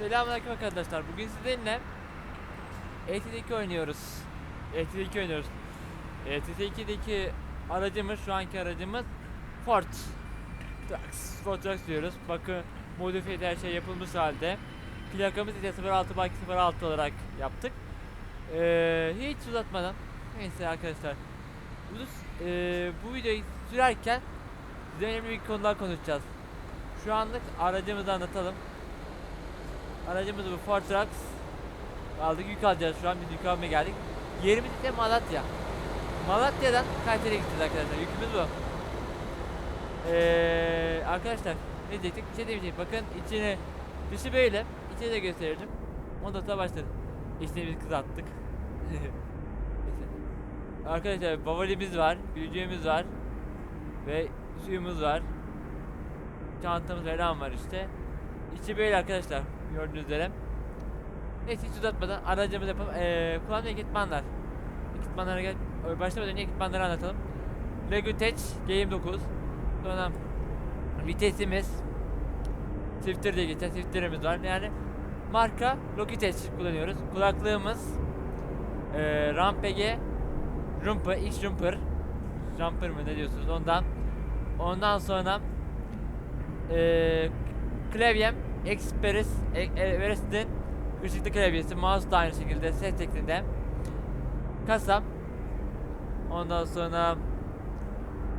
Selamünaleyküm arkadaşlar. Bugün sizinle ET2 oynuyoruz. ET2 oynuyoruz. ET2'deki aracımız, şu anki aracımız Ford Trucks. Ford Trucks diyoruz. Bakın modifiye her şey yapılmış halde. Plakamız ise 06 bak 06 olarak yaptık. Ee, hiç uzatmadan neyse arkadaşlar. Bu, ee, bu videoyu sürerken size önemli bir konular konuşacağız. Şu anlık aracımızı anlatalım. Aracımız bu Ford Trucks. Aldık yük alacağız şu an biz yük almaya geldik. Yerimiz ise Malatya. Malatya'dan Kayseri'ye gideceğiz arkadaşlar. Yükümüz bu. Ee, arkadaşlar ne diyecektik? Bir şey demeyecek. Bakın içine dışı böyle. İçine de gösterelim. Sonra başladık. İşte biz kızarttık. Arkadaşlar bavalimiz var, gülücüğümüz var ve suyumuz var. Çantamız falan var işte. İçi böyle arkadaşlar gördüğünüz üzere. Neyse hiç uzatmadan aracımızı yapalım. Ee, kullandığı ekipmanlar. Ekipmanlara gel. Başlamadan önce ekipmanları anlatalım. Logitech G29. Sonra vitesimiz. Swifter diye geçen Swifter'imiz var. Yani marka Logitech kullanıyoruz. Kulaklığımız ee, Rampage Rumper, X Rumper Rumper mı ne diyorsunuz ondan Ondan sonra eee klavyem Express e, Everest'in ışıklı klavyesi mouse da aynı şekilde ses şeklinde kasam ondan sonra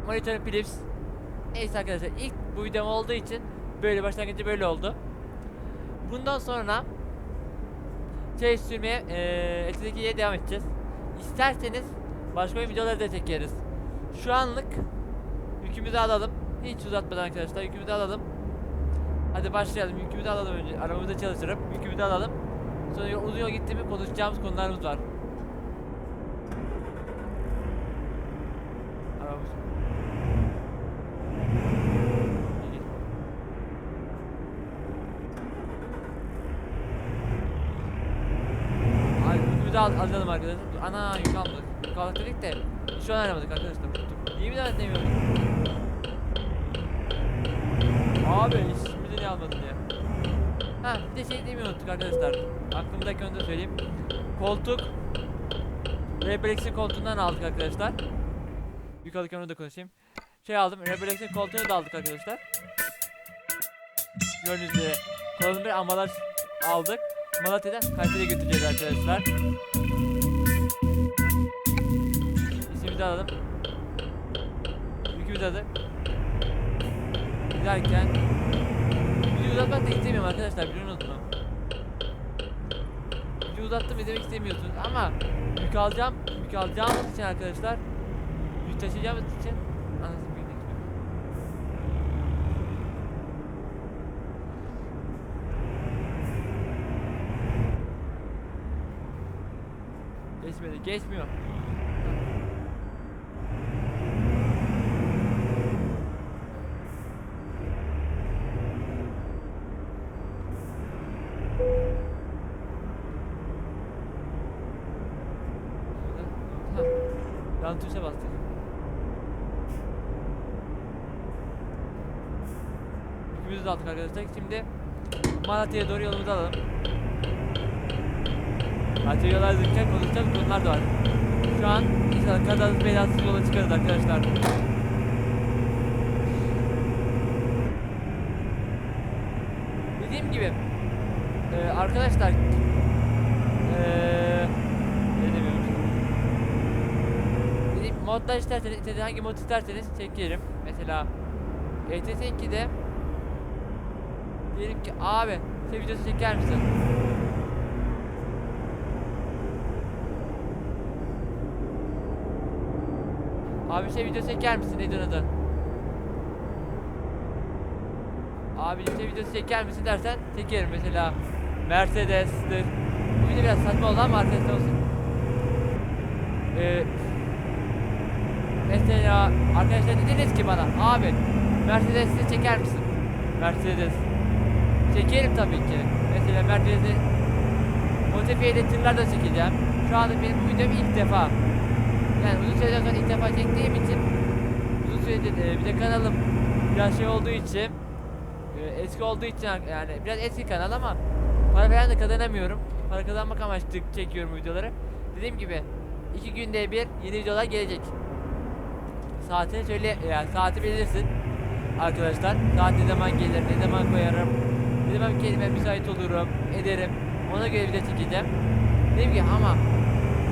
monitör Philips. Neyse arkadaşlar ilk bu videom olduğu için böyle başlangıcı böyle oldu. Bundan sonra şey sürmeye SSD'ye devam edeceğiz. İsterseniz başka bir videoları da çekeriz. Şu anlık yükümüzü alalım. Hiç uzatmadan arkadaşlar yükümüzü alalım Hadi başlayalım. Yükümüzü alalım önce. Arabamızda çalıştırıp yükümüzü alalım. Sonra yol- uzun yol gitti mi konuşacağımız konularımız var. Arabamız. Git. Ay yükümüzü al alalım arkadaşlar. Ana yük almadık. Yük aldık dedik de şu an aramadık arkadaşlar. Niye bir daha demiyorum? Abi almadın ya? Ha bir de şey demeyi unuttuk arkadaşlar. Aklımdaki da söyleyeyim. Koltuk. Rebrex'in koltuğundan aldık arkadaşlar. Alırken onu da konuşayım. Şey aldım. Rebrex'in koltuğunu da aldık arkadaşlar. Gördüğünüz üzere. Kullanım bir ambalaj aldık. Malatya'dan Kayseri'ye götüreceğiz arkadaşlar. İsmimizi alalım. Yükümüzü aldık. Giderken Video uzatmak istemiyorum arkadaşlar biliyorsunuz mu? Video uzattım izlemek istemiyorsunuz ama yük alacağım, yük alacağımız için arkadaşlar yük taşıyacağımız için anasını bilmek Geçmedi, geçmiyor. Yan tuşa bastık. Yükümüzü de aldık arkadaşlar. Şimdi Malatya'ya doğru yolumuzu alalım. Yol alırken konuşacağız konular da var. Şu an inşallah kazasız belasız yola çıkarız arkadaşlar. Dediğim gibi e, arkadaşlar e, ne demiyoruz? Dediğim modlar isterseniz istediğiniz hangi mod isterseniz çekerim. Mesela ETS 2'de diyelim ki abi şey videosu çeker misin? Abi şey video çeker misin? Neydi adı? Abi şey videosu çeker misin dersen çekerim mesela Mercedes'tir. Bu video biraz saçma oldu ama arkadaşlar olsun. Ee, mesela arkadaşlar dediniz ki bana abi Mercedes'i çeker misin? Mercedes. Çekerim tabii ki. Mesela Mercedes'i modifiyeli tırlar da çekeceğim. Şu anda benim bu videom ilk defa. Yani uzun süreden sonra ilk defa çektiğim için uzun süredir e, bir de kanalım biraz şey olduğu için e, eski olduğu için yani biraz eski kanal ama para falan da kazanamıyorum. Para kazanmak amaçlı çekiyorum videoları. Dediğim gibi iki günde bir yeni videolar gelecek. Saatini söyle yani saati bilirsin arkadaşlar. Saat ne zaman gelir, ne zaman koyarım, ne zaman kendime müsait olurum, ederim. Ona göre video çekeceğim. Dediğim gibi ama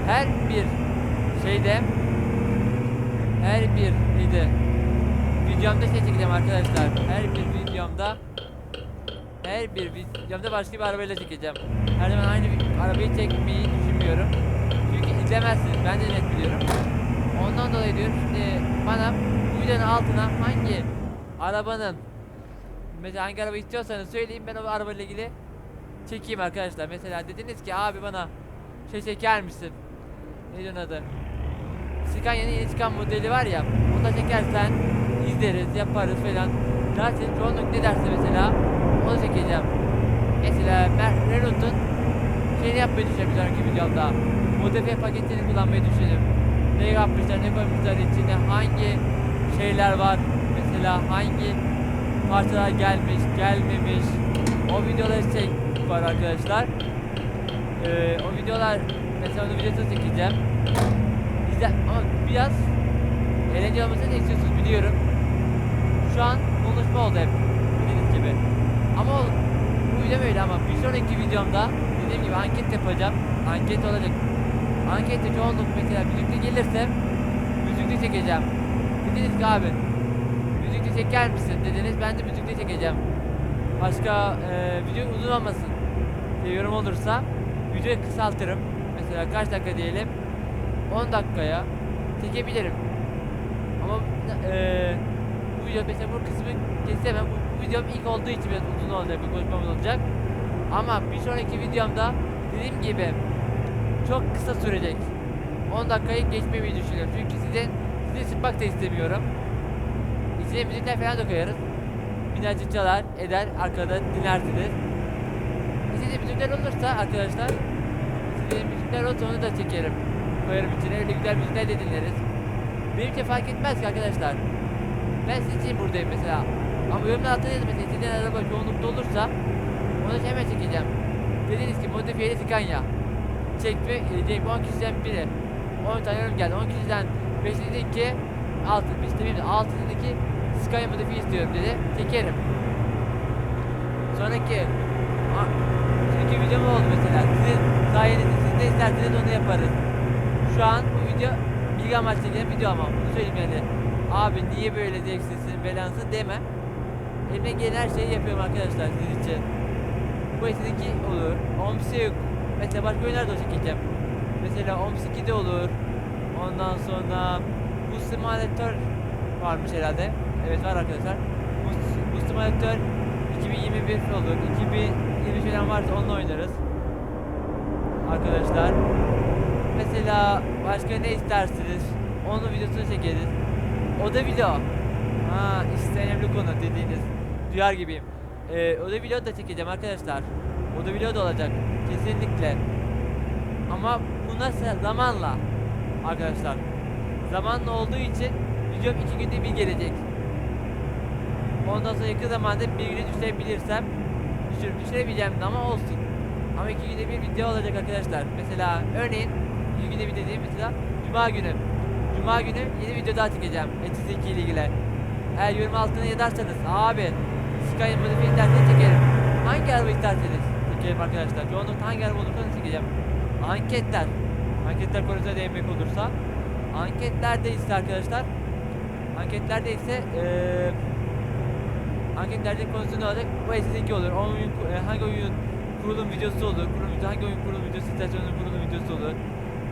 her bir şeyde her bir neydi videomda şey çekeceğim arkadaşlar. Her bir videomda her bir videomda başka bir arabayla çekeceğim. Her zaman aynı bir arabayı çekmeyi düşünmüyorum. Çünkü izlemezsiniz. Ben de net biliyorum. Ondan dolayı diyorum şimdi bana bu videonun altına hangi arabanın mesela hangi araba istiyorsanız söyleyin ben o arabayla ilgili çekeyim arkadaşlar. Mesela dediniz ki abi bana şey çeker misin? Neydi adı? Scania'nın yeni çıkan modeli var ya onu da çekersen izleriz yaparız falan. Zaten çoğunluk ne derse mesela onu çekeceğim. Mesela Renault'un şeyini yapmayı düşünüyorum bir sonraki videomda. Modifiye paketini kullanmayı düşünüyorum. Ne yapmışlar ne koymuşlar içine hangi şeyler var mesela hangi parçalar gelmiş gelmemiş o videoları çek var arkadaşlar. Ee, o videolar mesela onu videosunu çekeceğim. İzle ama biraz eğlenceli olmasını istiyorsunuz biliyorum. Şu an konuşma oldu hep dediğiniz gibi. Ama bu video böyle ama bir sonraki videomda dediğim gibi anket yapacağım. Anket olacak. Ankette çoğunluk mesela müzikli gelirse müzikli çekeceğim. Dediniz ki abi müzikli çeker misin dediniz ben de müzikli çekeceğim. Başka e, video uzun olmasın diye yorum olursa videoyu kısaltırım. Mesela kaç dakika diyelim 10 dakikaya çekebilirim. Ama e, bu video mesela bu kısmı kesemem. Bu, bu videom ilk olduğu için biraz uzun olacak bir konuşmamız olacak. Ama bir sonraki videomda dediğim gibi çok kısa sürecek. 10 dakikayı geçmemeyi düşünüyorum. Çünkü sizin sizi sıkmak da istemiyorum. İçine müzikler falan da koyarız. Birazcık çalar, eder, arkada dinlersiniz. İçinde müzikler olursa arkadaşlar, sizin müzikler olursa onu da çekerim. Koyarım içine, öyle güzel müzikler de dinleriz. Benim için fark etmez ki arkadaşlar. Ben sizin için buradayım mesela. Ama yorumlar altına yazın mesela istediğin araba çoğunlukta olursa onu hemen çekeceğim. Dediniz ki modifiyeli Scania çekme edeceğim 10 kişiden biri. 10 tane yorum geldi. 10 kişiden 5 dedi ki 6 biz de 6 dedi ki Sky modifiye istiyorum dedi. Çekerim. Sonraki çünkü video mu oldu mesela? Sizin sayenizde siz ne isterseniz onu yaparız. Şu an bu video bilgi amaçlı gelen video ama bunu söyleyeyim yani. Abi niye böyle zevksizsin belansın deme. Elimden gelen her şeyi yapıyorum arkadaşlar sizin için. Bu istediğinki olur. Omsuk Mesela başka oyunlar da çekeceğim. Mesela Oms 2'de olur. Ondan sonra bu simülatör varmış herhalde. Evet var arkadaşlar. Bu, bu simülatör 2021 olur. 2020 falan varsa onunla oynarız. Arkadaşlar. Mesela başka ne istersiniz? Onun videosunu çekeriz. O da video. Ha işte önemli konu dediğiniz. Duyar gibiyim. Ee, o da video da çekeceğim arkadaşlar. Da video da olacak. Kesinlikle. Ama bu nasıl zamanla arkadaşlar. Zamanla olduğu için videom iki günde bir gelecek. Ondan sonra yakın zamanda bir güne düşürebilirsem düşür, düşürebileceğim de ama olsun. Ama iki günde bir video olacak arkadaşlar. Mesela örneğin iki günde bir dediğim mesela Cuma günü. Cuma günü yeni video daha çekeceğim. 2 ile ilgili. Eğer yorum altına yazarsanız abi Sky modifiye isterseniz çekerim. Hangi araba isterseniz çekerim arkadaşlar. Çoğunlukla hangi araba olursa onu çekeceğim. Anketler. Anketler konusuna değinmek olursa. Anketlerde ise arkadaşlar. Anketlerde ise eee anketlerde konusu ne olacak? Bu SSD olur. O oyun, e, hangi oyun kurulum videosu olur? Kurulum, video- hangi oyun kurulum videosu isterseniz onun kurulum videosu olur.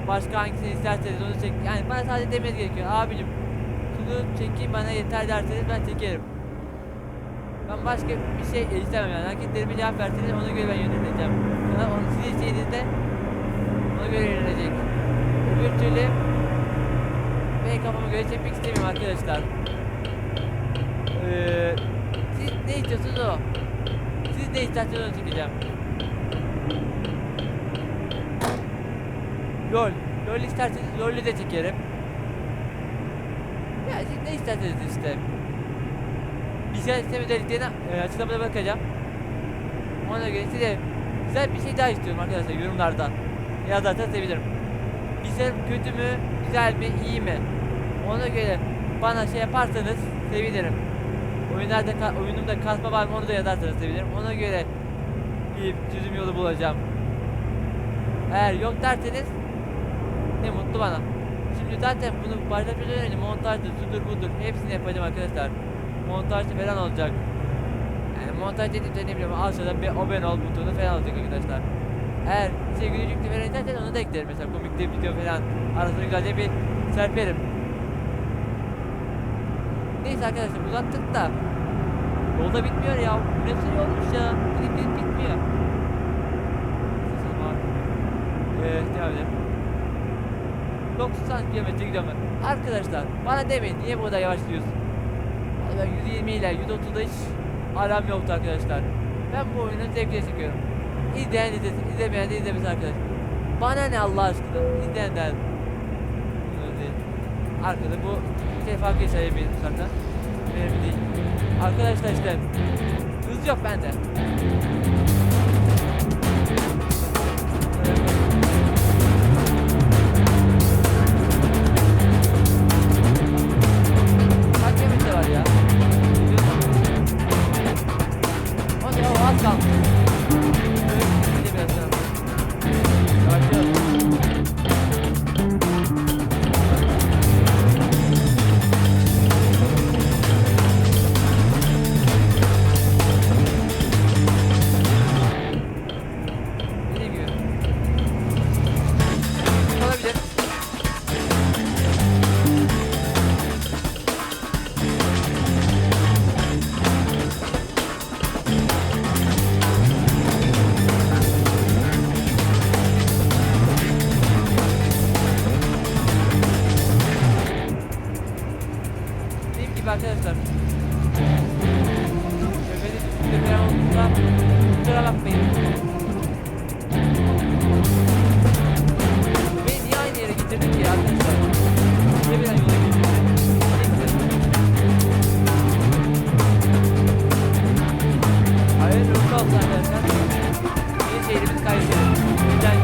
Başka hangisini isterseniz onu çek. Yani bana sadece demeniz gerekiyor. Abicim şunu çekeyim bana yeter derseniz ben çekerim. Ben başka bir şey istemem yani. Hareketlerime cevap verseniz ona göre ben yöneleceğim. Ya onu sizin istediğinizde ona göre yönelecek. Öbür türlü ben kafama göre çekmek istemiyorum arkadaşlar. Ee, siz ne istiyorsunuz o? Siz ne isterseniz onu çekeceğim. LOL. LOL isterseniz LOL'ü de çekerim. Ya siz ne isterseniz işte. Bilgisayar sistem özelliklerini e, açıklamada bakacağım. Ona göre size Güzel bir şey daha istiyorum arkadaşlar yorumlarda. Yazarsanız sevinirim. Bizim kötü mü, güzel mi, iyi mi? Ona göre bana şey yaparsanız sevinirim. Oyunlarda oyunumda kasma var mı onu da yazarsanız sevinirim. Ona göre bir çözüm yolu bulacağım. Eğer yok derseniz ne mutlu bana. Şimdi zaten bunu başlatmadan önce montajdır, şudur budur hepsini yapacağım arkadaşlar. Montajlı falan olacak. Yani montaj dediğimde ne bileyim aşağıda bir abone ol butonu falan olacak arkadaşlar. Eğer şey gülücüklü falan istersen onu da eklerim mesela komik bir video falan arasına güzelce bir serperim. Neyse arkadaşlar uzattık da Yolda bitmiyor ya. Şey olmuş ya. Gidip gidip bitmiyor. Sesim var. Eee devam edelim. 90 km gidiyorum ben. Arkadaşlar bana demeyin niye bu kadar yavaş Vallahi ben 120 ile 130'da hiç aram yoktu arkadaşlar. Ben bu oyunu zevkle çekiyorum. İzleyen izlesin, izlemeyen de izlemesin arkadaşlar. Bana ne Allah aşkına, izleyenden. Arkada bu fark yaşayabilir zaten. Önemli değil. Arkadaşlar işte hız yok bende. Bakmayın. Beni aynı yere getirdin? Hayır yoksa olsun arkadaşlar. Yeni şehrimiz Kayseri. Güzel,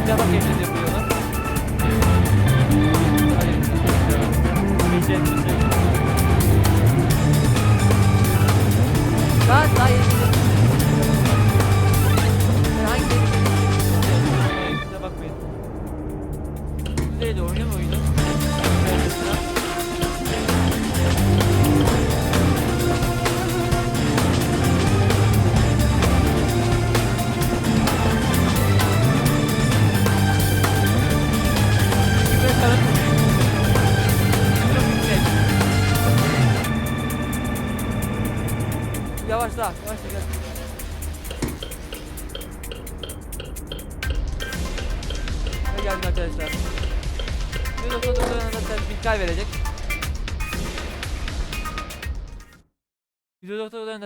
güzel bak evde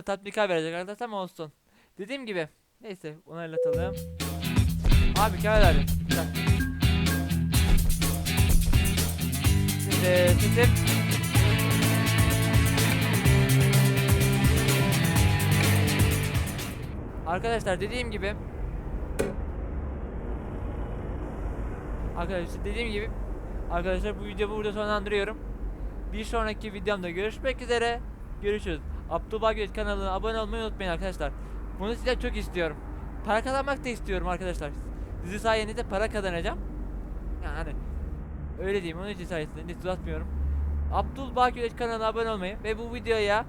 Noktalarına tatbikler verecek arkadaşlar ama olsun. Dediğim gibi. Neyse onaylatalım. Abi verdim. Güzel. Şimdi Arkadaşlar dediğim gibi Arkadaşlar dediğim gibi Arkadaşlar bu videoyu burada sonlandırıyorum Bir sonraki videomda görüşmek üzere Görüşürüz Abdullah Göç kanalına abone olmayı unutmayın arkadaşlar Bunu size çok istiyorum Para kazanmak da istiyorum arkadaşlar Sizi sayenizde para kazanacağım Yani Öyle diyeyim onun için sayesinde hiç uzatmıyorum Abdullah Göç kanalına abone olmayı Ve bu videoya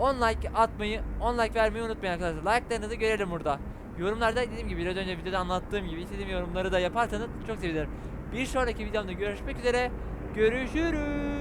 10 like atmayı, 10 like vermeyi unutmayın arkadaşlar. Like'larınızı görelim burada. Yorumlarda dediğim gibi biraz önce videoda anlattığım gibi istediğim yorumları da yaparsanız çok sevinirim. Bir sonraki videomda görüşmek üzere. Görüşürüz.